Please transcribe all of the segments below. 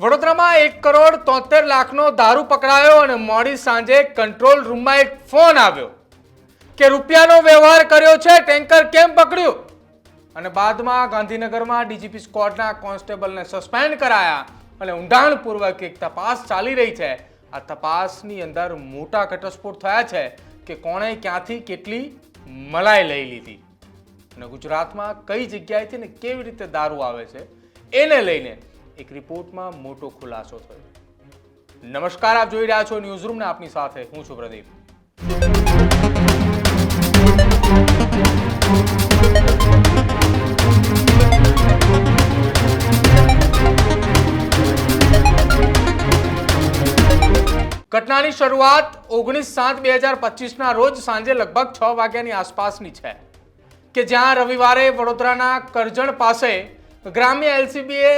વડોદરામાં એક કરોડ તોતેર લાખનો દારૂ પકડાયો અને મોડી સાંજે કંટ્રોલ રૂમમાં એક ફોન આવ્યો કે રૂપિયાનો વ્યવહાર કર્યો છે, ટેન્કર કેમ પકડ્યું? અને બાદમાં ગાંધીનગરમાં ડીજીપી સ્કોડના કોન્સ્ટેબલને સસ્પેન્ડ કરાયા અને ઊંડાણપૂર્વક એક તપાસ ચાલી રહી છે. આ તપાસની અંદર મોટા ઘટસ્ફોટ થયા છે કે કોણે ક્યાંથી કેટલી મલાઈ લઈ લીધી અને ગુજરાતમાં કઈ જગ્યાએથી ને કેવી રીતે દારૂ આવે છે, એને લઈને એક રિપોર્ટમાં મોટો ખુલાસો થયો. નમસ્કાર, આપ જોઈ રહ્યા છો ન્યૂઝ રૂમને આપની સાથે હું છું પ્રદીપ. ઘટનાની શરૂઆત ઓગણીસ સાત બે હજાર પચીસના રોજ સાંજે લગભગ છ વાગ્યાની આસપાસની છે, કે જ્યાં રવિવારે વડોદરાના કરજણ પાસે ગ્રામ્ય એલસીબીએ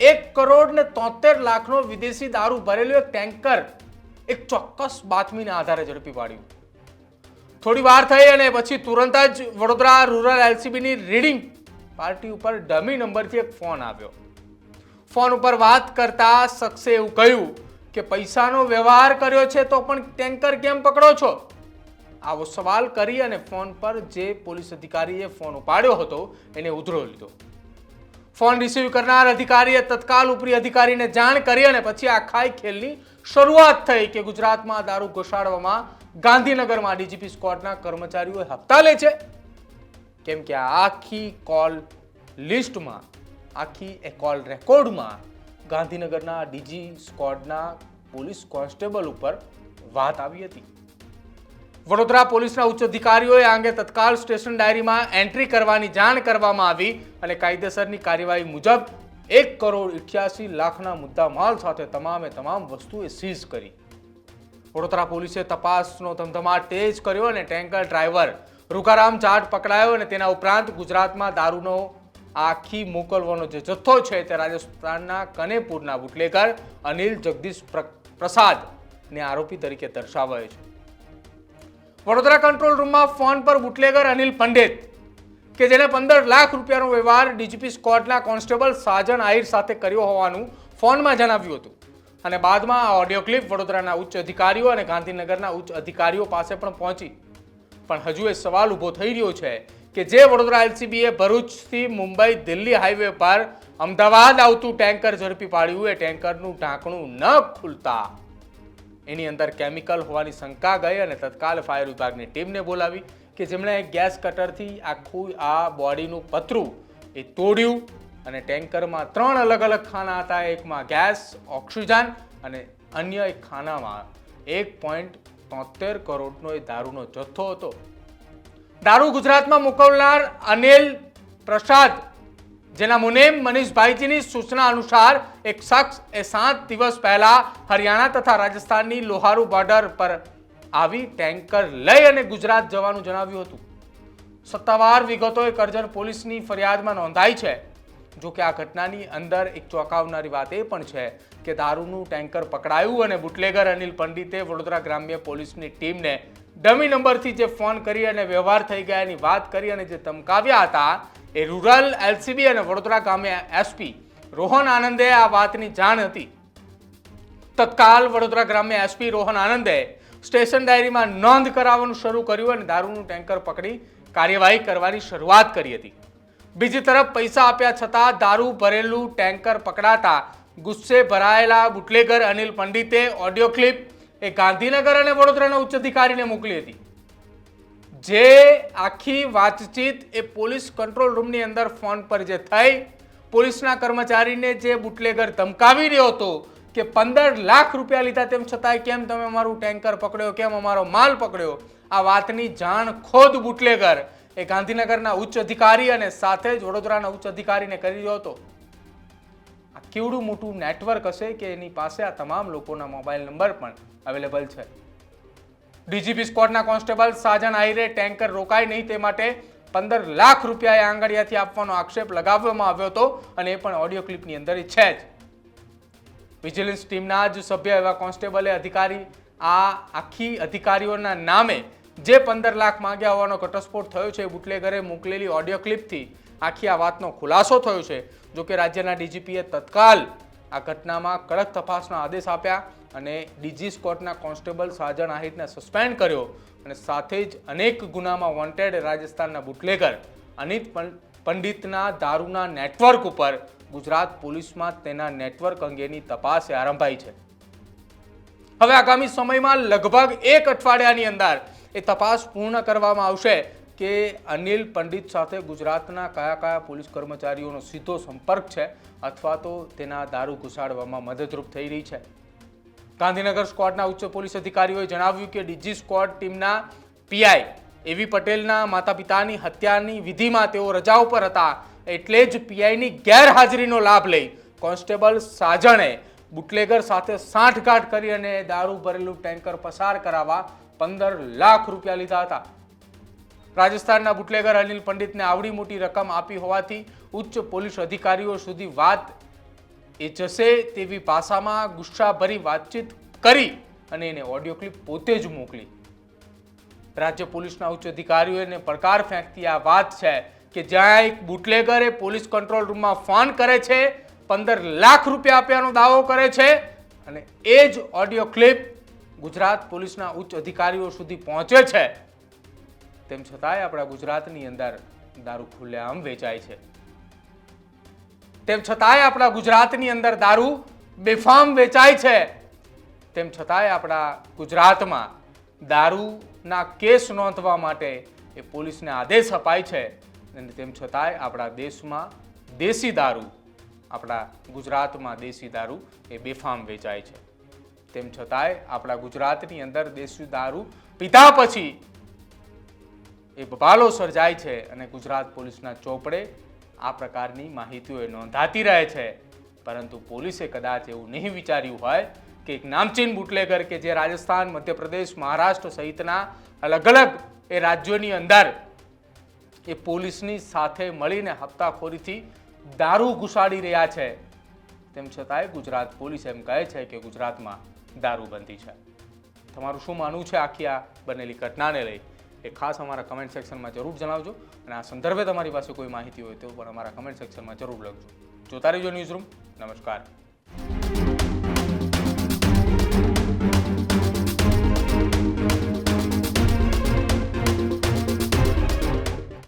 એક કરોડ ને તોતેર લાખનો વિદેશી દારૂ ભરેલું એક ટેન્કર એક ચોક્કસ બાતમીના આધારે ઝડપી પાડ્યું. થોડી વાર થઈ અને પછી તુરંત જ વડોદરા રૂરલ એલસીબીની રીડિંગ પાર્ટી ઉપર ડમી નંબરથી એક ફોન આવ્યો. ફોન ઉપર વાત કરતા શખ્સે એવું કહ્યું કે પૈસાનો વ્યવહાર કર્યો છે તો પણ ટેન્કર કેમ પકડો છો? આવો સવાલ કરી અને ફોન પર જે પોલીસ અધિકારીએ ફોન ઉપાડ્યો હતો એને ઉધરો લીધો. ફોન રિસીવ કરનાર અધિકારીએ તત્કાલ ઉપરી અધિકારીને જાણ કરી અને પછી આ ખાઈ ખેલની શરૂઆત થઈ કે ગુજરાતમાં દારૂ ઘોષાડવામાં ગાંધીનગરમાં ડીજીપી સ્કોડના કર્મચારીઓ હપ્તા લે છે. કેમ કે આખી કોલ લિસ્ટમાં, આખી એ કોલ રેકોર્ડમાં ગાંધીનગરના ડીજી સ્ક્વોડના પોલીસ કોન્સ્ટેબલ ઉપર વાત આવી હતી. વડોદરા પોલીસના ઉચ્ચ અધિકારીઓએ આ અંગે તત્કાલ સ્ટેશન ડાયરીમાં એન્ટ્રી કરવાની જાણ કરવામાં આવી અને કાયદેસરની કાર્યવાહી મુજબ એક કરોડ ઇઠ્યાસી લાખના મુદ્દા માલ સાથે તમામે તમામ વસ્તુએ સીઝ કરી. વડોદરા પોલીસે તપાસનો ધમધમાટ તેજ કર્યો અને ટેન્કર ડ્રાઈવર રૂકારામ જાટ પકડાયો અને તેના ઉપરાંત ગુજરાતમાં દારૂનો આખી મોકલવાનો જે જથ્થો છે તે રાજસ્થાનના કનેપુરના બુટલેકર અનિલ જગદીશ પ્ર- પ્રસાદ આરોપી તરીકે દર્શાવાયો છે. વડોદરા કંટ્રોલ રૂમમાં ફોન પર બુટલેગર અનિલ પંડિત, કે જેણે પંદર લાખ રૂપિયાનો વ્યવહાર ડીજીપી સ્કોટના કોન્સ્ટેબલ સાજન આહિર સાથે કર્યો હોવાનું ફોનમાં જણાવ્યું હતું. અને બાદમાં આ ઓડિયો ક્લિપ વડોદરાના ઉચ્ચ અધિકારીઓ અને ગાંધીનગરના ઉચ્ચ અધિકારીઓ પાસે પણ પહોંચી. પણ હજુ એ સવાલ ઊભો થઈ રહ્યો છે કે જે વડોદરા એલસીબીએ ભરૂચથી મુંબઈ દિલ્હી હાઈવે પર અમદાવાદ આવતું ટેન્કર ઝડપી પાડ્યું, એ ટેન્કરનું ઢાંકણું ન ખુલતા એની અંદર કેમિકલ હોવાની શંકા ગઈ અને તત્કાલ ફાયર વિભાગની ટીમને બોલાવી કે જેમણે ગેસ કટરથી આખું આ બોડીનું પતરું એ તોડ્યું અને ટેન્કરમાં ત્રણ અલગ અલગ ખાના હતા. એકમાં ગેસ ઓક્સિજન અને અન્ય એક ખાનામાં એક પોઈન્ટ તોતેર કરોડનો એ દારૂનો જથ્થો હતો. દારૂ ગુજરાતમાં મોકલનાર અનિલ પ્રસાદ જેના મુનેમ મનીષભાઈજીની સૂચના અનુસાર એક શખ્સ એ સાત દિવસ પહેલા હરિયાણા તથા રાજસ્થાનની લોહારુ બોર્ડર પર આવી ટેન્કર લઈ અને ગુજરાત જવાનું જણાવ્યું હતું. સત્તાવાર વિગતો એ કરજણ પોલીસની ફરિયાદમાં નોંધાઈ છે. જો કે આ ઘટનાની અંદર એક ચોંકાવનારી વાત એ પણ છે કે દારૂનું ટેન્કર પકડાયું અને બુટલેગર અનિલ પંડિતે વડોદરા ગ્રામ્ય પોલીસની ટીમને ડમી નંબરથી જે ફોન કરી અને વ્યવહાર થઈ ગયા એની વાત કરી અને જે ધમકાવ્યા હતા એ રૂરલ એલસીબી અને વડોદરા ગામે એસપી રોહન આનંદે આ વાતની જાણ હતી. તત્કાલ વડોદરા ગ્રામ્ય એસપી રોહન આનંદે સ્ટેશન ડાયરીમાં નોંધ કરાવવાનું શરૂ કર્યું અને દારૂનું ટેન્કર પકડી કાર્યવાહી કરવાની શરૂઆત કરી હતી. બીજી તરફ પૈસા આપ્યા છતાં દારૂ, ભરેલું ટેન્કર પકડાતા ગુસ્સે ભરાયેલા બુટલેગર અનિલ પંડિતે ઓડિયો ક્લિપ એ ગાંધીનગર અને વડોદરાના ઉચ્ચ અધિકારીને મોકલી હતી. જે આખી વાતચીત એ પોલીસ કંટ્રોલ રૂમની અંદર ફોન પર જે થઈ, પોલીસના કર્મચારીને જે બુટલેગર ધમકાવી રહ્યો હતો કે પંદર લાખ રૂપિયા લીધા તેમ છતાંય કેમ તમે અમારું ટેન્કર પકડ્યો, કેમ અમારો માલ પકડ્યો? આ વાતની જાણ ખોદ બુટલેગર એ ગાંધીનગરના ઉચ્ચ અધિકારી અને સાથે જ વડોદરાના ઉચ્ચ અધિકારીને કરી રહ્યો હતો. આ કેવડું મોટું નેટવર્ક હશે કે એની પાસે આ તમામ લોકોના મોબાઈલ નંબર પણ અવેલેબલ છે. ડીજીપી સ્કોટના કોન્સ્ટેબલ સાજન આહિરે ટેન્કર રોકાય નહીં તે માટે પંદર લાખ રૂપિયા આંગળીયાથી આપવાનો આક્ષેપ લગાવવામાં આવ્યો હતો અને એ પણ ઓડિયો ક્લિપની અંદર છે જ. વિજિલન્સ ટીમના જ સભ્ય એવા કોન્સ્ટેબલે અધિકારી, આ આખી અધિકારીઓના નામે જે પંદર લાખ માંગ્યા હોવાનો ઘટસ્ફોટ થયો છે બુટલેગરે મોકલેલી ઓડિયો ક્લિપથી. આખી આ વાતનો ખુલાસો થયો છે જો કે રાજ્યના ડીજીપીએ તત્કાલ આ ઘટનામાં કડક તપાસના આદેશ આપ્યા અને ડીજી સ્કોટના કોન્સ્ટેબલ સાજણ આહિરને સસ્પેન્ડ કર્યો અને સાથે જ અનેક ગુનામાં વોન્ટેડ રાજસ્થાનના બુટલેગર અનિત પંડિતના દારૂના નેટવર્ક ઉપર ગુજરાત પોલીસમાં તેના નેટવર્ક અંગેની તપાસ આરંભાઈ છે. હવે આગામી સમયમાં લગભગ એક અઠવાડિયાની અંદર એ તપાસ પૂર્ણ કરવામાં આવશે કે અનિલ પંડિત સાથે ગુજરાતના કયા કયા પોલીસ કર્મચારીઓનો સીધો સંપર્ક છે અથવા તો તેના દારૂ ઘુસાડવામાં મદદરૂપ થઈ રહી છે? ગાંધીનગર સ્ક્વોડના ઉચ્ચ પોલીસ અધિકારીઓએ જણાવ્યું કે ડીજી સ્ક્વોડ ટીમના પીઆઈ એવી પટેલના માતા પિતાની હત્યાની વિધિમાં તેઓ રજા ઉપર હતા એટલે જ પીઆઈની ગેરહાજરીનો લાભ લઈ કોન્સ્ટેબલ સાજણે બુટલેગર સાથે સાંઠગાંઠ કરી અને દારૂ ભરેલું ટેન્કર પસાર કરાવવા પંદર લાખ રૂપિયા લીધા હતા. રાજસ્થાનના બુટલેગર અનિલ પંડિતને આવડી મોટી રકમ આપી હોવાથી ઉચ્ચ પોલીસ અધિકારીઓ સુધી વાત એ જશે તેવી ભાષામાં ગુસ્સાભરી વાતચીત કરી અને એને ઓડિયો ક્લિપ પોતે જ મોકલી. રાજ્ય પોલીસના ઉચ્ચ અધિકારીઓને પડકાર ફેંકતી આ વાત છે કે જ્યાં એક બુટલેગરે પોલીસ કંટ્રોલ રૂમમાં ફોન કરે છે, પંદર લાખ રૂપિયા આપ્યાનો દાવો કરે છે અને એ જ ઓડિયો ક્લિપ ગુજરાત પોલીસના ઉચ્ચ અધિકારીઓ સુધી પહોંચે છે. તેમ છતાંય આપણા ગુજરાતની અંદર દારૂ ખુલ્લેઆમ વેચાય છે. તેમ છતાંય આપણા ગુજરાતની અંદર દારૂ બેફામ વેચાય છે. તેમ છતાંય આપણા ગુજરાતમાં દારૂના કેસ નોંધવા માટે એ પોલીસને આદેશ અપાય છે અને તેમ છતાંય આપણા દેશમાં દેશી દારૂ, આપણા ગુજરાતમાં દેશી દારૂ એ બેફામ વેચાય છે. તેમ છતાંય આપણા ગુજરાતની અંદર દેશી દારૂ પીતા પછી એ બબાલો સર્જાય છે અને ગુજરાત પોલીસના ચોપડે આ પ્રકારની માહિતીઓ એ નોંધાતી રહે છે. પરંતુ પોલીસે કદાચ એવું નહીં વિચાર્યું હોય કે એક નામચીન બુટલેગર કે જે રાજસ્થાન, મધ્યપ્રદેશ, મહારાષ્ટ્ર સહિતના અલગ અલગ એ રાજ્યોની અંદર એ પોલીસની સાથે મળીને હપ્તાખોરીથી દારૂ ઘુસાડી રહ્યા છે. તેમ છતાંય ગુજરાત પોલીસ એમ કહે છે કે ગુજરાતમાં દારૂબંધી છે. તમારું શું માનવું છે આખી આ બનેલી ઘટનાને લઈ? એ ખાસ અમારા કમેન્ટ સેક્શનમાં જરૂર જણાવજો. અને આ સંદર્ભે તમારી પાસે કોઈ માહિતી હોય તો પણ અમારા કમેન્ટ સેક્શનમાં જરૂર લખજો. જોતા રહેજો ન્યૂઝ રૂમ નમસ્કાર.